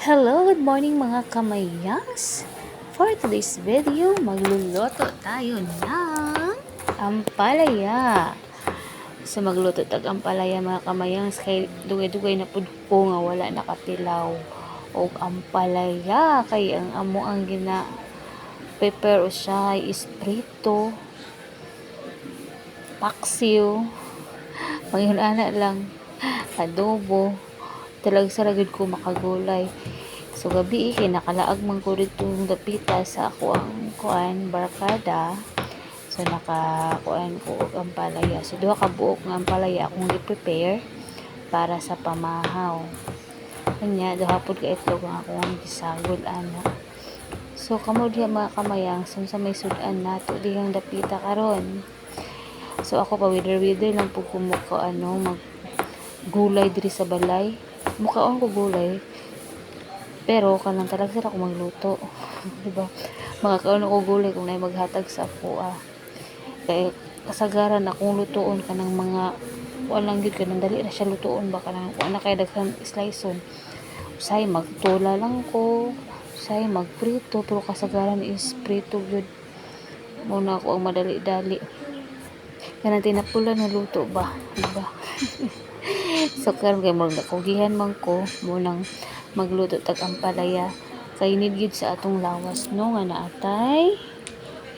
Hello, good morning mga kamayas! For today's video, magluluto tayo ng ampalaya. So magluto tag ampalaya mga kamayas kay dugay-dugay na pud ko nga wala nakatilaw og ampalaya kay ang amo ang gina prepare siya is prito paksiw Mayroon ana lang adobo talag sa ragid ko makagulay. So gabi kay nakalaag man ko dito yung dapita sa ako ang kuan barkada. So naka kuan ko og ampalaya. So duha ka buok nga ampalaya akong gi-prepare para sa pamahaw. Kanya duha pud ka itlog ang akong gisagol ana. So kamo diha mga kamayang sa sa may sudan nato dihang dapita karon. So ako pa wither wither lang pud kumuka ano mag gulay diri sa balay mukaon ko gulay pero kanang talaga sila ako magluto. Di ba makakaon ko gulay kung na maghatag sa ako ah. Kay kasagaran akong lutuon kanang mga walang gyud kanang dali na siya lutuon. Ba kanang wala kay daghang sliceon. Usay magtula lang ko. Usay magprito. Pero kasagaran is prito gyud. Muna ako ang madali-dali. Kanang tinapula na luto ba? Di ba so karon kay murag nakugihan man ko munang magluto tag ampalaya kay need gyud sa atong lawas no nga naatay?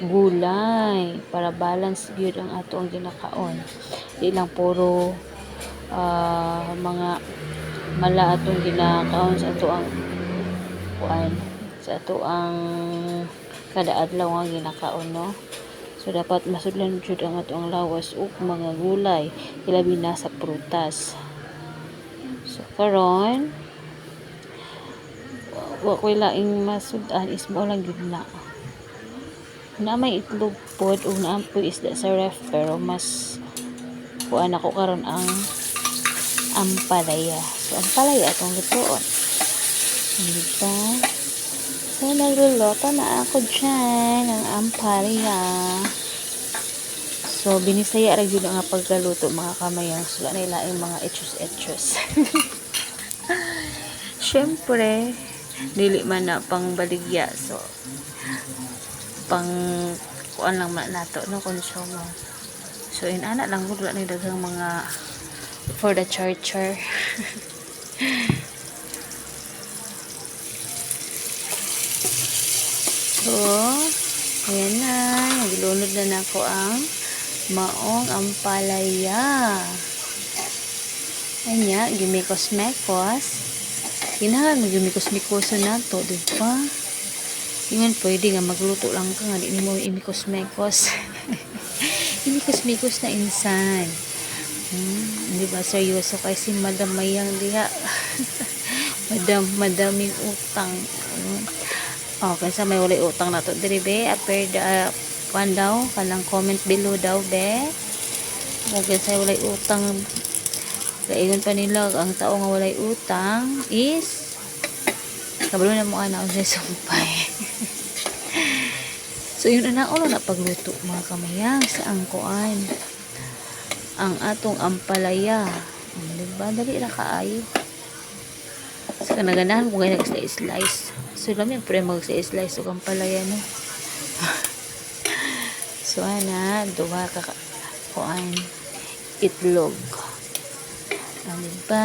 Gulay para balance gyud ang ato ang ginakaon. Di lang puro ah, mga mala atong ginakaon sa ato ang kuan sa ato ang kada adlaw nga ginakaon no? So, dapat masudlan jud ang atong lawas ug mga gulay, ilabi na sa prutas. So, karon wa ko laing masudan is mo lang gyud na. Na may itlog pod ug naampoy isda sa ref pero mas kuan ako karon ang ampalaya. So, ampalaya atong lutoon. Diba? So, nagluluto na ako dyan ng ampalaya. So, binisaya rin yun ang pagkaluto mga kamayang. So, ano yung mga etchos-etchos. Siyempre, dili man na pang baligya. So, pang kuan lang man nato no konsumo. So, in ana lang gud na daghang mga for the charger. So, ayan na. Naglunod na na ako ang maong ampalaya. Nga, gimikos-mekos. Ginahan mo gimikos-mikoso na to, di ba? Yun, pwede nga magluto lang ka nga. Di mo imikos-mekos. imikos-mikos na insan. Hmm, di ba, seryoso kay si Madam Mayang diha. Madam, madaming utang. Hmm. Okay, sa may walay utang na to. Diri be, uh, one daw, kanang comment below daw be. Okay, sa walay utang. Kaigon pa nila, ang tao nga walay utang is kabalo na mo ana sa sumpay. so yun na ulo na pagluto mga kamayang sa angkuan. Ang atong ampalaya. Diba? Dali ra kaayo. Sa kanaganahan ko ganyan slice-slice. So, lami pre mag-slice o kang palaya, no? so, ana, duha ka kuan itlog. Ano ba?